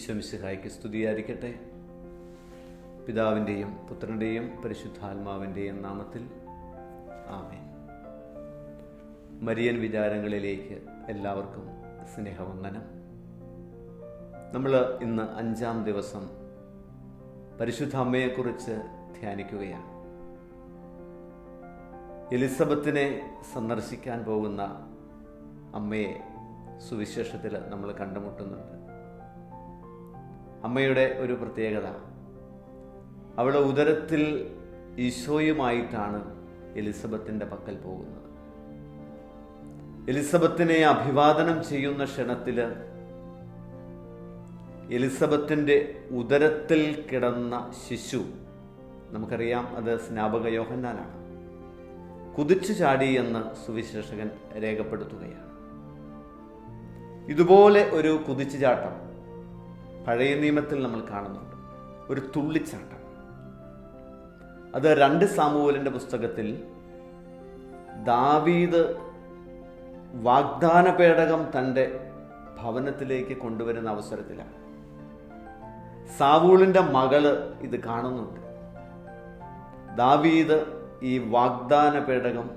ഈശ്വമിശിഹായ്ക്ക് സ്തുതിയായിരിക്കട്ടെ. പിതാവിന്റെയും പുത്രന്റെയും പരിശുദ്ധാത്മാവിന്റെയും നാമത്തിൽ ആമേൻ. മരിയൻ വിചാരങ്ങളിലേക്ക് എല്ലാവർക്കും സ്നേഹവന്ദനം. നമ്മൾ ഇന്ന് അഞ്ചാം ദിവസം പരിശുദ്ധ അമ്മയെക്കുറിച്ച് ധ്യാനിക്കുകയാണ്. എലിസബത്തിനെ സന്ദർശിക്കാൻ പോകുന്ന അമ്മയെ സുവിശേഷത്തിൽ നമ്മൾ കണ്ടുമുട്ടുന്നുണ്ട്. അമ്മയുടെ ഒരു പ്രത്യേകത. അവളുടെ ഉദരത്തിൽ ഈശോയുമായിട്ടാണ് എലിസബത്തിന്റെ പക്കൽ പോകുന്നത്. എലിസബത്തിനെ അഭിവാദനം ചെയ്യുന്ന ക്ഷണത്തിൽ എലിസബത്തിന്റെ ഉദരത്തിൽ കിടന്ന ശിശു നമുക്കറിയാം അത് സ്നാപക യോഹന്നാനാണ് കുതിച്ചു ചാടി എന്ന് സുവിശേഷകൻ രേഖപ്പെടുത്തുകയാണ്. ഇതുപോലെ ഒരു കുതിച്ചുചാട്ടം പഴയ നിയമത്തിൽ നമ്മൾ കാണുന്നുണ്ട്. ഒരു തുള്ളിച്ചാട്ടം. അത് രണ്ട് സാമൂഹലിന്റെ പുസ്തകത്തിൽ ദാവീദ് വാഗ്ദാന പേടകം തന്റെ ഭവനത്തിലേക്ക് കൊണ്ടുവരുന്ന അവസരത്തിലാണ്. സാവൂളിന്റെ മകൾ ഇത് കാണുന്നുണ്ട്. ദാവീദ് ഈ വാഗ്ദാന പേടകം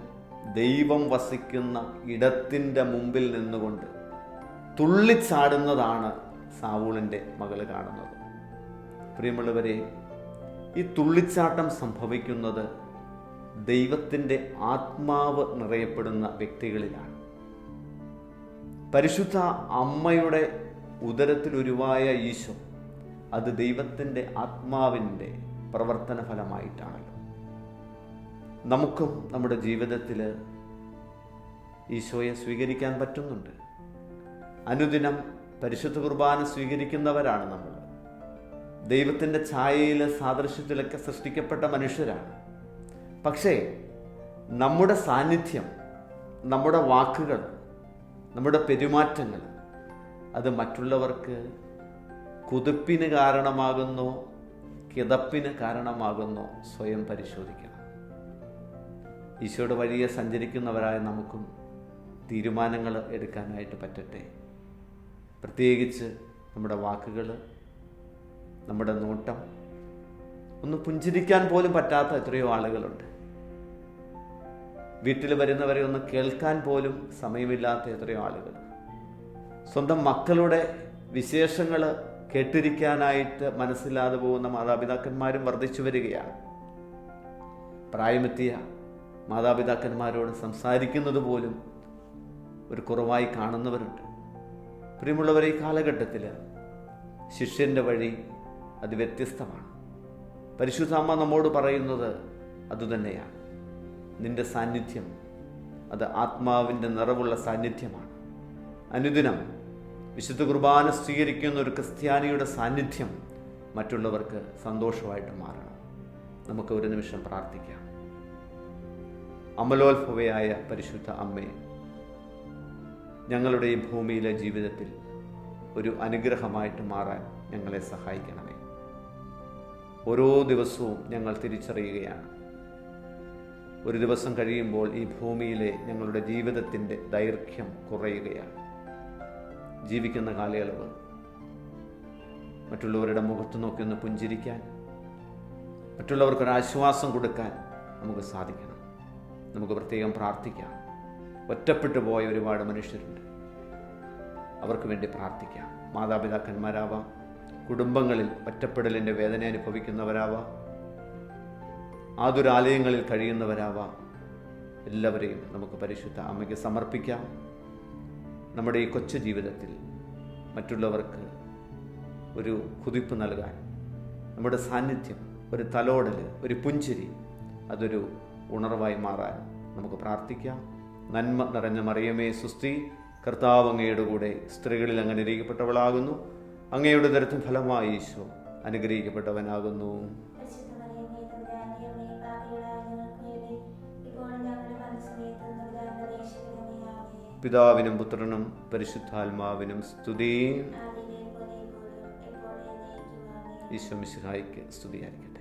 ദൈവം വസിക്കുന്ന ഇടത്തിന്റെ മുമ്പിൽ നിന്നുകൊണ്ട് തുള്ളിച്ചാടുന്നതാണ് സാവൂളിന്റെ മകൾ കാണുന്നത്. പ്രിയമുള്ളവരെ ഈ തുള്ളിച്ചാട്ടം സംഭവിക്കുന്നത് ദൈവത്തിന്റെ ആത്മാവ് നിറയപ്പെടുന്ന വ്യക്തികളിലാണ്. പരിശുദ്ധ അമ്മയുടെ ഉദരത്തിൽ ഉരുവായ ഈശോ അത് ദൈവത്തിന്റെ ആത്മാവിന്റെ പ്രവർത്തന ഫലമായിട്ടാണല്ലോ. നമുക്കും നമ്മുടെ ജീവിതത്തിൽ ഈശോയെ സ്വീകരിക്കാൻ പറ്റുന്നുണ്ട്. അനുദിനം പരിശുദ്ധ കുർബാന സ്വീകരിക്കുന്നവരാണ് നമ്മൾ. ദൈവത്തിന്റെ ഛായയിൽ സാദൃശ്യത്തിലൊക്കെ സൃഷ്ടിക്കപ്പെട്ട മനുഷ്യരാണ്. പക്ഷേ നമ്മുടെ സാന്നിധ്യം നമ്മുടെ വാക്കുകൾ നമ്മുടെ പെരുമാറ്റങ്ങൾ അത് മറ്റുള്ളവർക്ക് കുതിപ്പിന് കാരണമാകുന്നോ കിതപ്പിന് കാരണമാകുന്നോ സ്വയം പരിശോധിക്കണം. ഈശോയുടെ വഴിയെ സഞ്ചരിക്കുന്നവരായ നമുക്കും തീരുമാനങ്ങൾ എടുക്കാനായിട്ട് പറ്റട്ടെ. പ്രത്യേകിച്ച് നമ്മുടെ വാക്കുകൾ നമ്മുടെ നോട്ടം ഒന്ന് പുഞ്ചിരിക്കാൻ പോലും പറ്റാത്ത എത്രയോ ആളുകളുണ്ട്. വീട്ടിൽ വരുന്നവരെ ഒന്ന് കേൾക്കാൻ പോലും സമയമില്ലാത്ത എത്രയോ ആളുകൾ. സ്വന്തം മക്കളുടെ വിശേഷങ്ങൾ കേട്ടിരിക്കാനായിട്ട് മനസ്സില്ലാതെ പോകുന്ന മാതാപിതാക്കന്മാരും വർദ്ധിച്ചു വരികയാണ്. പ്രായമെത്തിയ മാതാപിതാക്കന്മാരോട് സംസാരിക്കുന്നത് പോലും ഒരു കുറവായി കാണുന്നവരുണ്ട്. പ്രിയമുള്ളവരെ ഈ കാലഘട്ടത്തിൽ ശിഷ്യന്റെ വഴി അത് വ്യത്യസ്തമാണ്. പരിശുദ്ധാമ്മ നമ്മോട് പറയുന്നത് അതുതന്നെയാണ്. നിന്റെ സാന്നിധ്യം അത് ആത്മാവിന്റെ നിറവുള്ള സാന്നിധ്യമാണ്. അനുദിനം വിശുദ്ധ കുർബാന സ്വീകരിക്കുന്ന ഒരു ക്രിസ്ത്യാനിയുടെ സാന്നിധ്യം മറ്റുള്ളവർക്ക് സന്തോഷമായിട്ട് മാറണം. നമുക്ക് ഒരു നിമിഷം പ്രാർത്ഥിക്കാം. അമലോത്ഭവയായ പരിശുദ്ധ അമ്മയെ ഞങ്ങളുടെ ഈ ഭൂമിയിലെ ജീവിതത്തിൽ ഒരു അനുഗ്രഹമായിട്ട് മാറാൻ ഞങ്ങളെ സഹായിക്കണമേ. ഓരോ ദിവസവും ഞങ്ങൾ തിരിച്ചറിയുകയാണ്. ഒരു ദിവസം കഴിയുമ്പോൾ ഈ ഭൂമിയിലെ ഞങ്ങളുടെ ജീവിതത്തിന്റെ ദൈർഘ്യം കുറയുകയാണ്. ജീവിക്കുന്ന കാലയളവ്. മറ്റുള്ളവരുടെ മുഖത്ത് നോക്കി ഒന്ന് പുഞ്ചിരിക്കാൻ മറ്റുള്ളവർക്കൊരാശ്വാസം കൊടുക്കാൻ നമുക്ക് സാധിക്കണം. നമുക്ക് പ്രത്യേകം പ്രാർത്ഥിക്കാം. ഒറ്റപ്പെട്ടു പോയ ഒരുപാട് മനുഷ്യരുണ്ട്. അവർക്ക് വേണ്ടി പ്രാർത്ഥിക്കാം. മാതാപിതാക്കന്മാരാവാം. കുടുംബങ്ങളിൽ ഒറ്റപ്പെടലിന്റെ വേദന അനുഭവിക്കുന്നവരാവാം. ആതുരാലയങ്ങളിൽ കഴിയുന്നവരാവാം. എല്ലാവരെയും നമുക്ക് പരിശുദ്ധ അമ്മയ്ക്ക് സമർപ്പിക്കാം. നമ്മുടെ ഈ കൊച്ചു ജീവിതത്തിൽ മറ്റുള്ളവർക്ക് ഒരു കുതിപ്പ് നൽകാൻ നമ്മുടെ സാന്നിധ്യം ഒരു തലോടൽ ഒരു പുഞ്ചിരി അതൊരു ഉണർവായി മാറാൻ നമുക്ക് പ്രാർത്ഥിക്കാം. നന്മ നിറഞ്ഞ മറിയമേ സുസ്തി കർത്താവ് അങ്ങയുടെ കൂടെ സ്ത്രീകളിൽ അങ്ങ് അനുഗ്രഹിക്കപ്പെട്ടവളാകുന്നു. അങ്ങയുടെ തരത്തിൽ ഫലമായി ഈശോ അനുഗ്രഹിക്കപ്പെട്ടവനാകുന്നു. പിതാവിനും പുത്രനും പരിശുദ്ധാത്മാവിനും സ്തുതി. ഈശോ മിശിഹായിക്ക് സ്തുതിയായിരിക്കും